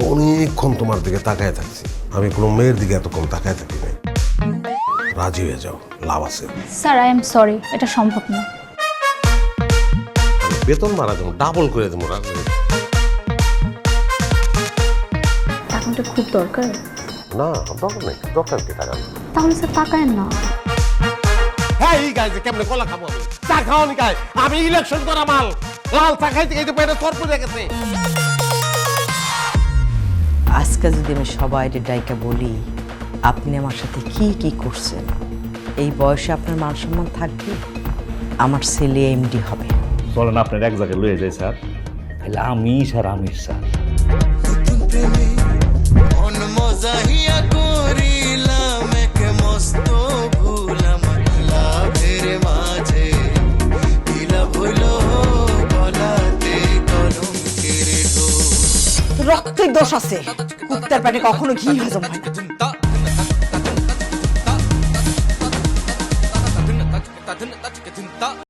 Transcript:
এতক্ষণ তোমার দিকে তাকায় থাকছি। আমি কোনো মেয়ের দিকে এতক্ষণ তাকায় থাকি নাই। রাজি হয়ে যাও লাভ আছে। স্যার আই এম সরি এটা সম্ভব না। বেতন মারা দেবো ডাবল করে দেবো রাজি হয়ে যাও। টাকাটা খুব দরকার। না দরকার নেই দরকার কি টাকা? তাহলে স্যার তাকায়েন না। হ্যাঁ এই গাইছে কেমনে কলা খাব আমি? চা খাওয়ানি গায় আমি ইলেকশন করা মাল। লাল চা খাইতে খাইতে পেটে সর্প গেছে। আজকে যদি আমি সবাই ডাইকা বলি আপনি আমার সাথে কি কি করছেন? এই বয়সে আপনার মান সম্মান থাকবে? আমার ছেলে এমডি হবে। বলেন আপনার এক জায়গায় লয়ে যাই স্যার। তাহলে আমি স্যার আমি স্যার। রক্তের দোষ আছে কুত্তার পেটে কখনো ঘি হজম হয় না